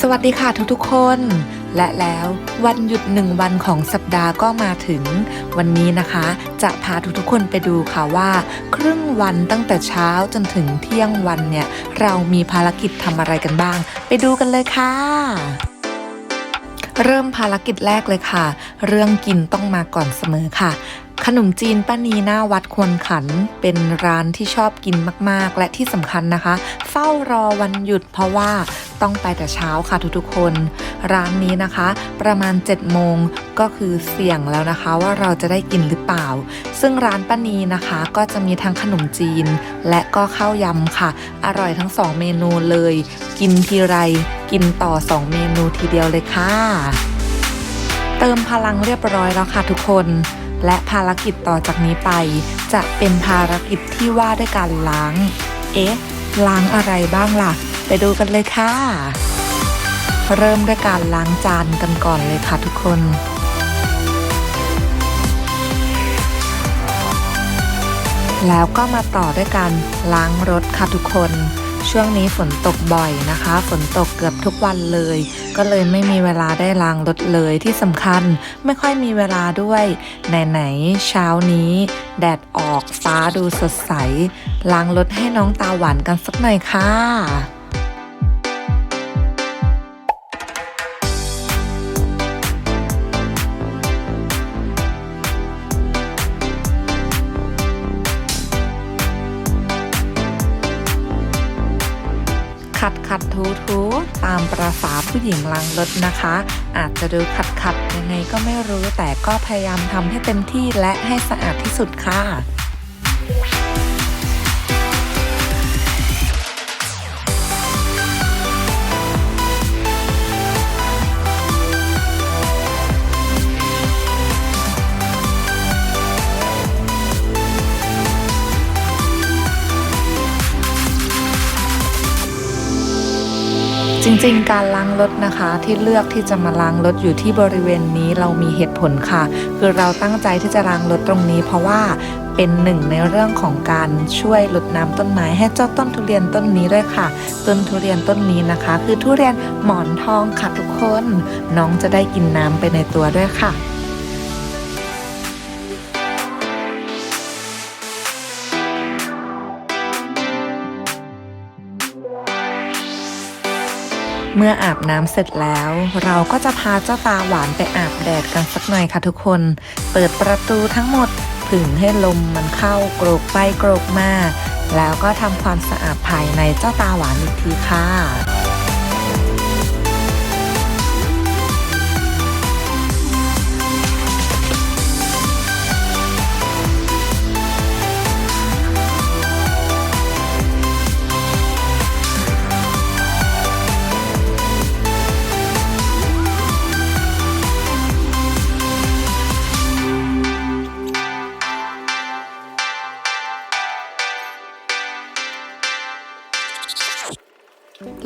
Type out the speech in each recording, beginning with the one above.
สวัสดีค่ะทุกๆคน และแล้ววันหยุดหนึ่งวันของสัปดาห์ก็มาถึง วันนี้นะคะ จะพาทุกๆคนไปดูค่ะว่า ครึ่งวันตั้งแต่เช้าจนถึงเที่ยงวันเนี่ย เรามีภารกิจทำอะไรกันบ้าง ไปดูกันเลยค่ะเริ่มภารกิจแรกเลยค่ะ เรื่องกินต้องมาก่อนเสมอค่ะ ขนมจีนป้านีหน้าวัดควรขัน เป็นร้านที่ชอบกินมากๆ และที่สำคัญนะคะ เฝ้ารอวันหยุดเพราะว่า ต้องไปแต่เช้าค่ะทุกๆคน ร้านนี้นะคะ ประมาณ7โมงก็คือเสี่ยงแล้วนะคะว่าเราจะได้กินหรือเปล่า ซึ่งร้านป้านีนะคะก็จะมีทั้งขนมจีน และก็ข้าวยำค่ะ อร่อยทั้งสองเมนูเลย กินทีไร กินต่อสองเมนูทีเดียวเลยค่ะ เติมพลังเรียบร้อยแล้วค่ะทุกคนและภารกิจต่อจากนี้ไป จะเป็นภารกิจที่ว่าด้วยการล้าง เอ๊ะ ล้างอะไรบ้างล่ะ ไปดูกันเลยค่ะ เริ่มด้วยการล้างจานกันก่อนเลยค่ะทุกคนแล้วก็มาต่อด้วยการล้างรถค่ะทุกคน ช่วงนี้ฝนตกบ่อยนะคะ ฝนตกเกือบทุกวันเลย ก็เลยไม่มีเวลาได้ล้างรถเลยที่สำคัญไม่ค่อยมีเวลาด้วย ไหนๆเช้านี้ แดดออกฟ้าดูสดใส ล้างรถให้น้องตาหวานกันสักหน่อยค่ะ ขัดขัดทูทูตามประษาผู้หญิงลังรถนะคะ อาจจะดูขัดขัดยังไงก็ไม่รู้แต่ก็พยายามทำให้เต็มที่และให้สะอาดที่สุดค่ะ จริงๆ การล้างรถนะคะที่เลือกที่จะมาล้างรถอยู่ที่บริเวณนี้เรามีเหตุผลค่ะ คือเราตั้งใจที่จะล้างรถตรงนี้ เพราะว่าเป็นหนึ่งในเรื่องของการช่วยลดน้ำต้นไม้ให้เจ้าต้นทุเรียนต้นนี้ด้วยค่ะ ต้นทุเรียนต้นนี้นะคะ คือทุเรียนหมอนทองค่ะทุกคน น้องจะได้กินน้ำไปในตัวด้วยค่ะ เมื่ออาบน้ำเสร็จแล้ว เราก็จะพาเจ้าตาหวานไปอาบแดดกันสักหน่อยค่ะทุกคน เปิดประตูทั้งหมดผึ่งให้ลมมันเข้ากรกไปกรกมา แล้วก็ทำความสะอาดภายในเจ้าตาหวานอีกทีค่ะ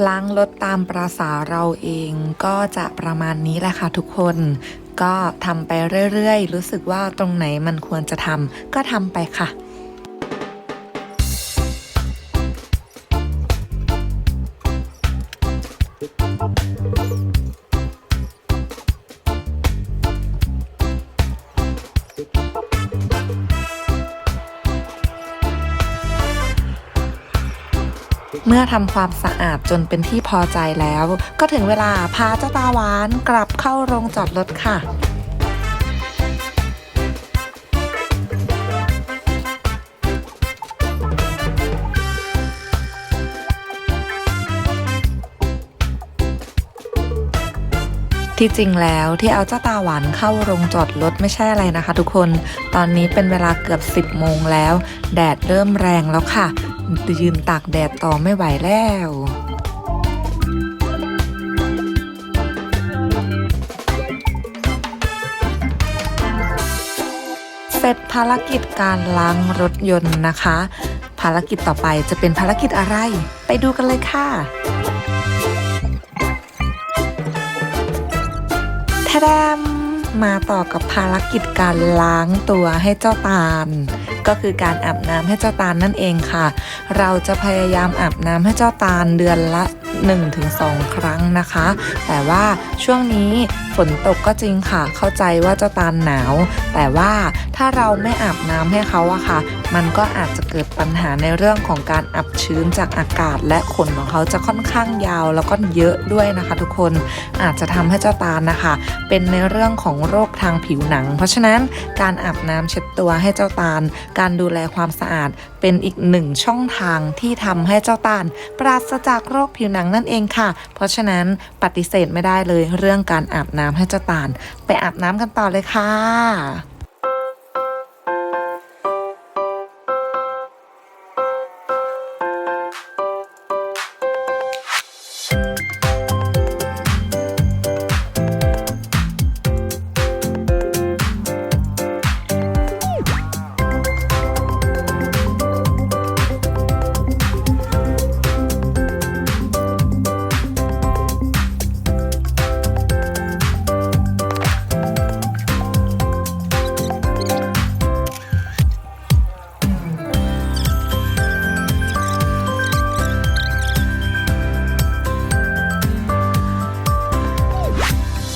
ล้างรถตามประษาเราเองก็จะประมาณนี้แหละค่ะทุกคน ก็ทำไปเรื่อยๆ รู้สึกว่าตรงไหนมันควรจะทำก็ทำไปค่ะ เมื่อทำความสะอาดจนเป็นที่พอใจแล้ว ก็ถึงเวลาพาเจ้าตาหวานกลับเข้าโรงจอดรถค่ะที่จริงแล้วที่เอาเจ้าตาหวานเข้าโรงจอดรถไม่ใช่อะไรนะคะทุกคน ตอนนี้เป็นเวลาเกือบ 10 โมงแล้ว แดดเริ่มแรงแล้วค่ะ ยืนตากแดดต่อไม่ไหวแล้วเสร็จภารกิจการล้างรถยนต์นะคะ ภารกิจต่อไปจะเป็นภารกิจอะไร ไปดูกันเลยค่ะทดมมาต่อกับภารกิจการล้างตัวให้เจ้าตาล ก็คือการอาบน้ำให้เจ้าตาลนั่นเองค่ะ เราจะพยายามอาบน้ำให้เจ้าตาลเดือนละ 1-2 ครั้งนะคะ แต่ว่าช่วงนี้ฝนตกก็จริงค่ะ เข้าใจว่าเจ้าตาลหนาว แต่ว่าถ้าเราไม่อาบน้ำให้เขาอะค่ะ มันก็อาจจะเกิดปัญหาในเรื่องของการอับชื้นจากอากาศ และขนของเขาจะค่อนข้างยาวแล้วก็เยอะด้วยนะคะ ทุกคนอาจจะทำให้เจ้าตาลนะคะ เป็นในเรื่องของโรคทางผิวหนัง เพราะฉะนั้นการอาบน้ำเช็ดตัวให้เจ้าตาล การดูแลความสะอาดเป็นอีกหนึ่งช่องทางที่ทำให้เจ้าตาล ปราศจากโรคผิวหนังนั่นเองค่ะ เพราะฉะนั้นปฏิเสธไม่ได้เลยเรื่องการอาบน้ำให้เจ้าตาล ไปอาบน้ำกันต่อเลยค่ะ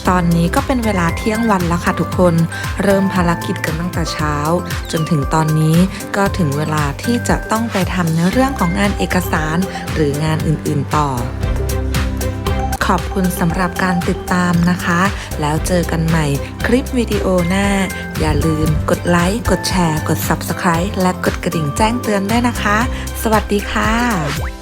ตอนนี้ก็เป็นเวลาเที่ยงวันแล้วค่ะทุกคน เริ่มภารกิจกันตั้งแต่เช้า จนถึงตอนนี้ก็ถึงเวลาที่จะต้องไปทำในเรื่องของงานเอกสารหรืองานอื่นๆต่อ ขอบคุณสำหรับการติดตามนะคะ แล้วเจอกันใหม่คลิปวิดีโอหน้า อย่าลืมกดไลค์ กดแชร์ กด Subscribe และกดกระดิ่งแจ้งเตือนด้วยนะคะ สวัสดีค่ะ